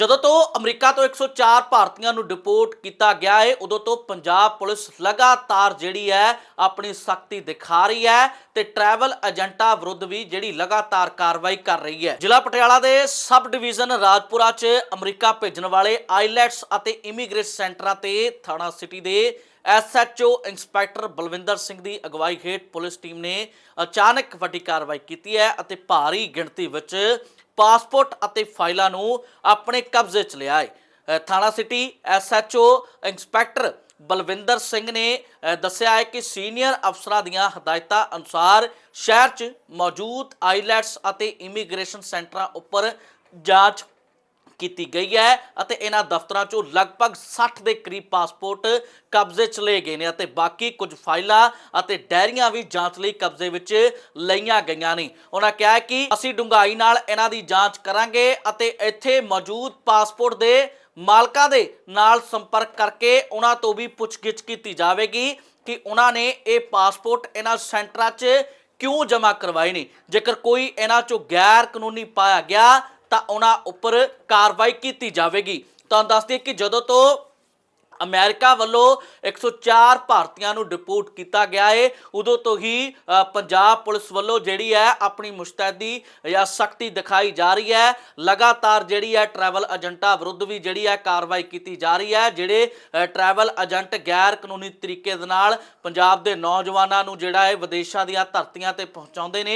ਜਦੋਂ ਤੋਂ ਅਮਰੀਕਾ ਤੋਂ 104 ਭਾਰਤੀਆਂ ਨੂੰ ਡਿਪੋਰਟ ਕੀਤਾ ਗਿਆ ਹੈ ਉਦੋਂ ਤੋਂ ਪੰਜਾਬ ਪੁਲਿਸ ਲਗਾਤਾਰ ਜਿਹੜੀ ਹੈ ਆਪਣੀ ਸਖਤੀ ਦਿਖਾ ਰਹੀ ਹੈ ਤੇ ਟਰੈਵਲ ਏਜੰਟਾਂ ਵਿਰੁੱਧ ਵੀ ਜਿਹੜੀ ਲਗਾਤਾਰ ਕਾਰਵਾਈ ਕਰ ਰਹੀ ਹੈ। ਜ਼ਿਲ੍ਹਾ ਪਟਿਆਲਾ ਦੇ ਸਬ ਡਿਵੀਜ਼ਨ ਰਾਜਪੁਰਾ 'ਚ ਅਮਰੀਕਾ ਭੇਜਣ ਵਾਲੇ ਆਈਲੈਟਸ ਅਤੇ ਇਮੀਗ੍ਰੇਸ਼ਨ ਸੈਂਟਰਾਂ ਤੇ ਥਾਣਾ ਸਿਟੀ ਦੇ ਐਸਐਚਓ ਇੰਸਪੈਕਟਰ ਬਲਵਿੰਦਰ ਸਿੰਘ ਦੀ ਅਗਵਾਈ ਹੇਠ ਪੁਲਿਸ ਟੀਮ ਨੇ ਅਚਾਨਕ ਵੱਡੀ ਕਾਰਵਾਈ ਕੀਤੀ ਹੈ ਅਤੇ ਭਾਰੀ ਗਿਣਤੀ ਵਿੱਚ ਪਾਸਪੋਰਟ ਅਤੇ ਫਾਈਲਾਂ ਨੂੰ ਆਪਣੇ ਕਬਜ਼ੇ 'ਚ ਲਿਆ ਹੈ ਥਾਣਾ city SHO inspector Balwinder Singh ਨੇ ਦੱਸਿਆ ਹੈ ਕਿ ਸੀਨੀਅਰ ਅਫਸਰਾਂ ਦੀਆਂ ਹਦਾਇਤਾਂ ਅਨੁਸਾਰ ਸ਼ਹਿਰ 'ਚ ਮੌਜੂਦ ਆਈਲੈਟਸ ਅਤੇ ਇਮੀਗ੍ਰੇਸ਼ਨ ਸੈਂਟਰਾਂ ਉੱਪਰ ਜਾਂਚ ਕੀਤੀ ਗਈ ਹੈ ਅਤੇ ਇਹਨਾਂ ਦਫ਼ਤਰਾਂ 'ਚੋਂ ਲਗਭਗ 60 ਦੇ ਕਰੀਬ ਪਾਸਪੋਰਟ ਕਬਜ਼ੇ 'ਚ ਲਏ ਗਏ ਨੇ ਅਤੇ ਬਾਕੀ ਕੁਝ ਫਾਈਲਾਂ ਅਤੇ ਡਾਇਰੀਆਂ ਵੀ ਜਾਂਚ ਲਈ ਕਬਜ਼ੇ ਵਿੱਚ ਲਈਆਂ ਗਈਆਂ ਨੇ। ਉਹਨਾਂ ਕਿਹਾ ਕਿ ਅਸੀਂ ਡੂੰਘਾਈ ਨਾਲ ਇਹਨਾਂ ਦੀ ਜਾਂਚ ਕਰਾਂਗੇ ਅਤੇ ਇੱਥੇ ਮੌਜੂਦ ਪਾਸਪੋਰਟ ਦੇ ਮਾਲਕਾਂ ਦੇ ਨਾਲ ਸੰਪਰਕ ਕਰਕੇ ਉਹਨਾਂ ਤੋਂ ਵੀ ਪੁੱਛਗਿੱਛ ਕੀਤੀ ਜਾਵੇਗੀ ਕਿ ਉਹਨਾਂ ਨੇ ਇਹ ਪਾਸਪੋਰਟ ਇਹਨਾਂ ਸੈਂਟਰਾਂ 'ਚ ਕਿਉਂ ਜਮ੍ਹਾਂ ਕਰਵਾਏ ਨੇ। ਜੇਕਰ ਕੋਈ ਇਹਨਾਂ 'ਚੋਂ ਗੈਰ ਕਾਨੂੰਨੀ ਪਾਇਆ ਗਿਆ ਤਾਂ ਉਹਨਾਂ ਉੱਪਰ ਕਾਰਵਾਈ ਕੀਤੀ ਜਾਵੇਗੀ। ਤੁਹਾਨੂੰ ਦੱਸ ਦਈਏ ਕਿ ਜਦੋਂ ਤੋਂ ਅਮਰੀਕਾ ਵੱਲੋਂ 104 ਭਾਰਤੀਆਂ ਨੂੰ ਡਿਪੋਰਟ ਕੀਤਾ ਗਿਆ ਹੈ ਉਦੋਂ ਤੋਂ ਹੀ ਪੰਜਾਬ ਪੁਲਿਸ ਵੱਲੋਂ ਜਿਹੜੀ ਹੈ ਆਪਣੀ ਮੁਸਤੈਦੀ ਜਾਂ ਸਖਤੀ ਦਿਖਾਈ ਜਾ ਰਹੀ ਹੈ। ਲਗਾਤਾਰ ਜਿਹੜੀ ਹੈ ਟਰੈਵਲ ਏਜੰਟਾਂ ਵਿਰੁੱਧ ਵੀ ਜਿਹੜੀ ਹੈ ਕਾਰਵਾਈ ਕੀਤੀ ਜਾ ਰਹੀ ਹੈ, ਜਿਹੜੇ ਟਰੈਵਲ ਏਜੰਟ ਗੈਰ ਕਾਨੂੰਨੀ ਤਰੀਕੇ ਦੇ ਨਾਲ ਪੰਜਾਬ ਦੇ ਨੌਜਵਾਨਾਂ ਨੂੰ ਜਿਹੜਾ ਹੈ ਵਿਦੇਸ਼ਾਂ ਦੀਆਂ ਧਰਤੀਆਂ ਤੇ ਪਹੁੰਚਾਉਂਦੇ ਨੇ।